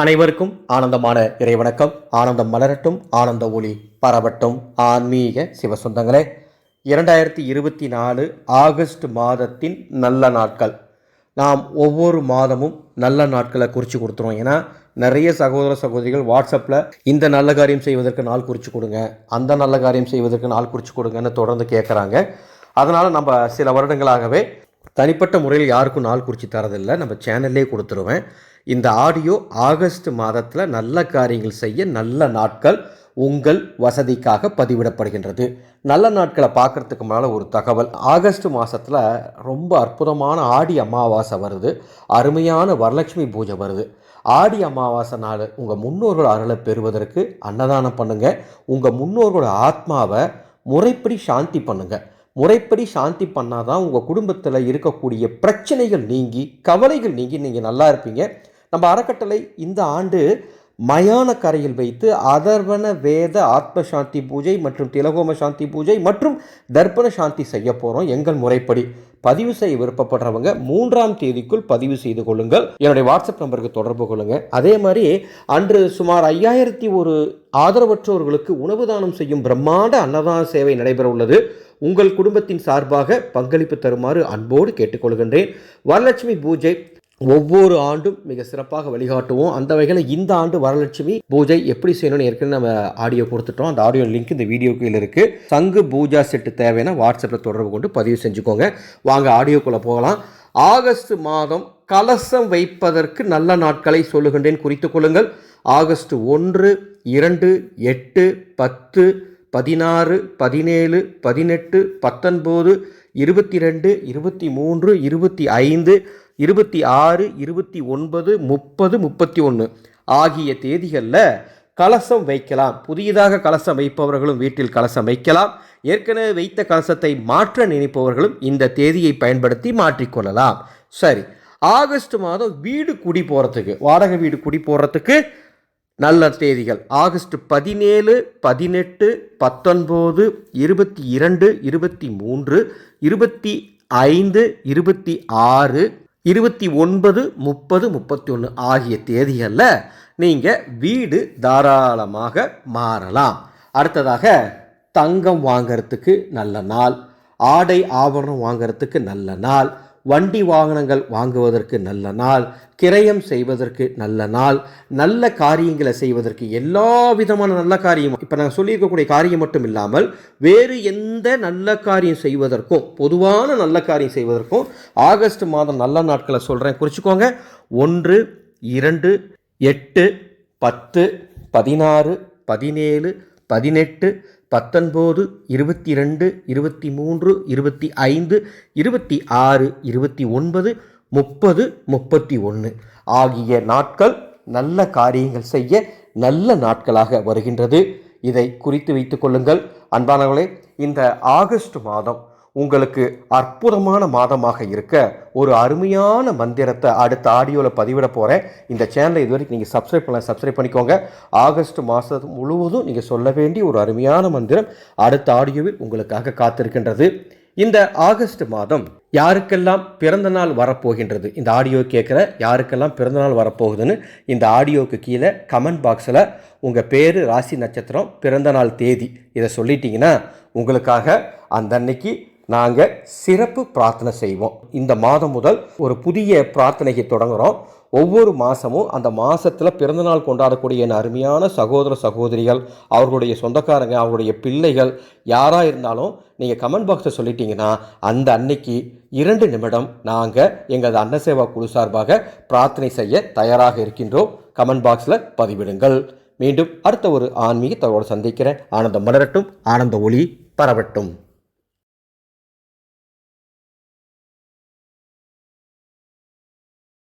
அனைவருக்கும் ஆனந்தமான இறைவணக்கம். ஆனந்தம் மலரட்டும் ஆனந்த ஒளி பரவட்டும். ஆன்மீக சிவசொந்தங்களே இரண்டாயிரத்தி இருபத்தி நாலு ஆகஸ்ட் மாதத்தின் நல்ல நாட்கள். நாம் ஒவ்வொரு மாதமும் நல்ல நாட்களை குறித்து கொடுத்துருவோம். ஏன்னா நிறைய சகோதர சகோதரிகள் வாட்ஸ்அப்பில் இந்த நல்ல காரியம் செய்வதற்கு நாள் குறித்து கொடுங்க. அந்த நல்ல காரியம் செய்வதற்கு நாள் குறித்து கொடுங்கன்னு தொடர்ந்து கேட்குறாங்க அதனால் நம்ம சில வருடங்களாகவே தனிப்பட்ட முறையில் யாருக்கும் நாள் குறித்து தரதில்லை. நம்ம சேனல்லே கொடுத்துருவேன். இந்த ஆடியோ ஆகஸ்ட் மாதத்தில் நல்ல காரியங்கள் செய்ய நல்ல நாட்கள் உங்கள் வசதிக்காக பதிவிடப்படுகின்றது. நல்ல நாட்களை பார்க்குறதுக்கு முன்னால் ஒரு தகவல். ஆகஸ்ட் மாதத்தில் ரொம்ப அற்புதமான ஆடி அமாவாசை வருது. அருமையான வரலட்சுமி பூஜை வருது. ஆடி அமாவாசை நாள் உங்கள் முன்னோர்கள் அருளை பெறுவதற்கு அன்னதானம் பண்ணுங்கள் உங்கள் முன்னோர்களோட ஆத்மாவை முறைப்படி சாந்தி பண்ணுங்கள் முறைப்படி சாந்தி பண்ணாதான் உங்கள் குடும்பத்தில் இருக்கக்கூடிய பிரச்சனைகள் நீங்கி கவலைகள் நீங்கி நீங்கள் நல்லா இருப்பீங்க. நம்ம அறக்கட்டளை இந்த ஆண்டு மயான கரையில் வைத்து அதர்வன வேத ஆத்ம சாந்தி பூஜை மற்றும் திலகோம சாந்தி பூஜை மற்றும் தர்ப்பண சாந்தி செய்ய போகிறோம் எங்கள் முறைப்படி பதிவு செய்ய விருப்பப்படுறவங்க மூன்றாம் தேதிக்குள் பதிவு செய்து கொள்ளுங்கள். என்னுடைய வாட்ஸ்அப் நம்பருக்கு தொடர்பு கொள்ளுங்கள் அதே மாதிரி அன்று சுமார் ஐயாயிரத்தி ஒரு ஆதரவற்றோர்களுக்கு உணவு தானம் செய்யும் பிரம்மாண்ட அன்னதான சேவை நடைபெற உள்ளது. உங்கள் குடும்பத்தின் சார்பாக பங்களிப்பு தருமாறு அன்போடு கேட்டுக்கொள்கின்றேன். வரலட்சுமி பூஜை ஒவ்வொரு ஆண்டும் மிக சிறப்பாக வழிகாட்டுவோம். அந்த வகையில் இந்த ஆண்டு வரலட்சுமி பூஜை எப்படி செய்யணும்னு ஏற்கனவே நம்ம ஆடியோ கொடுத்துட்டோம். அந்த ஆடியோ லிங்க் இந்த வீடியோ கீழே இருக்குது சங்கு பூஜா செட்டு தேவைன்னா வாட்ஸ்அப்பில் தொடர்பு கொண்டு பதிவு செஞ்சுக்கோங்க. வாங்க ஆடியோக்குள்ளே போகலாம். ஆகஸ்ட் மாதம் கலசம் வைப்பதற்கு நல்ல நாட்களை சொல்லுகின்றேன். குறித்து கொள்ளுங்கள். ஆகஸ்ட் ஒன்று இரண்டு எட்டு பத்து பதினாறு பதினேழு பதினெட்டு பத்தொன்பது இருபத்தி ரெண்டு இருபத்தி மூன்று இருபத்தி ஐந்து இருபத்தி ஆறு இருபத்தி ஒன்பது முப்பது முப்பத்தி ஒன்று ஆகிய தேதிகளில் கலசம் வைக்கலாம். புதியதாக கலசம் வைப்பவர்களும் வீட்டில் கலசம் வைக்கலாம். ஏற்கனவே வைத்த கலசத்தை மாற்ற நினைப்பவர்களும் இந்த தேதியை பயன்படுத்தி மாற்றிக்கொள்ளலாம். சரி ஆகஸ்ட் மாதம் வீடு குடி போகிறதுக்கு வாடகை வீடு குடி போகிறதுக்கு நல்ல தேதிகள். ஆகஸ்ட் பதினேழு பதினெட்டு பத்தொன்பது இருபத்தி இரண்டு இருபத்தி மூன்று இருபத்தி ஐந்து இருபத்தி ஆறு இருபத்தி ஒன்பது முப்பது முப்பத்தி ஒன்று ஆகிய தேதிகளில் நீங்கள் வீடு தாராளமாக மாறலாம். அடுத்ததாக தங்கம் வாங்கிறதுக்கு நல்ல நாள் ஆடை ஆபரணம் வாங்கிறதுக்கு நல்ல நாள் வண்டி வாகனங்கள் வாங்குவதற்கு நல்ல நாள் கிரயம் செய்வதற்கு நல்ல நாள் நல்ல காரியங்களை செய்வதற்கு எல்லா விதமான நல்ல காரியமும். இப்போ நான் சொல்லியிருக்கக்கூடிய காரியம் மட்டும் இல்லாமல் வேறு எந்த நல்ல காரியம் செய்வதற்கும் பொதுவான நல்ல காரியம் செய்வதற்கும் ஆகஸ்ட் மாதம் நல்ல நாட்களை சொல்கிறேன் குறிச்சிக்கோங்க. ஒன்று இரண்டு எட்டு பத்து பதினாறு பதினேழு பதினெட்டு பத்தொன்பது இருபத்தி ரெண்டு இருபத்தி மூன்று இருபத்தி ஐந்து இருபத்தி ஆறு இருபத்தி ஒன்பது முப்பது முப்பத்தி ஒன்று ஆகிய நாட்கள் நல்ல காரியங்கள் செய்ய நல்ல நாட்களாக வருகின்றது. இதை குறித்து வைத்துக் கொள்ளுங்கள். அன்பானவர்களே இந்த ஆகஸ்ட் மாதம் உங்களுக்கு அற்புதமான மாதமாக இருக்க ஒரு அருமையான மந்திரத்தை அடுத்த ஆடியோவில் பதிவிட போகிறேன் இந்த சேனலை இது வரைக்கும் நீங்கள் சப்ஸ்கிரைப் பண்ண சப்ஸ்கிரைப் பண்ணிக்கோங்க. ஆகஸ்ட் மாதம் முழுவதும் நீங்கள் சொல்ல வேண்டிய ஒரு அருமையான மந்திரம் அடுத்த ஆடியோவில் உங்களுக்காக காத்திருக்கின்றது. இந்த ஆகஸ்ட் மாதம் யாருக்கெல்லாம் பிறந்த நாள் வரப்போகின்றது? இந்த ஆடியோ கேட்குற யாருக்கெல்லாம் பிறந்த நாள் வரப்போகுதுன்னு இந்த ஆடியோவுக்கு கீழே கமெண்ட் பாக்ஸில் உங்கள் பேர் ராசி நட்சத்திரம் பிறந்த நாள் தேதி இதை சொல்லிட்டீங்கன்னா உங்களுக்காக அந்த அன்னைக்கு நாங்கள் சிறப்பு பிரார்த்தனை செய்வோம். இந்த மாதம் முதல் ஒரு புதிய பிரார்த்தனைக்கு தொடங்குகிறோம் ஒவ்வொரு மாதமும் அந்த மாதத்தில் பிறந்தநாள் கொண்டாடக்கூடிய என் அருமையான சகோதர சகோதரிகள் அவர்களுடைய சொந்தக்காரங்க அவர்களுடைய பிள்ளைகள் யாராக இருந்தாலும் நீங்கள் கமெண்ட் பாக்ஸில் சொல்லிட்டீங்கன்னா அந்த அன்னைக்கு இரண்டு நிமிடம் நாங்கள் எங்களது அன்னசேவா குழு சார்பாக பிரார்த்தனை செய்ய தயாராக இருக்கின்றோம். கமெண்ட் பாக்ஸில் பதிவிடுங்கள். மீண்டும் அடுத்த ஒரு ஆன்மீக சந்திக்கிறேன். ஆனந்தம் மலரட்டும் ஆனந்த ஒளி பரவட்டும்.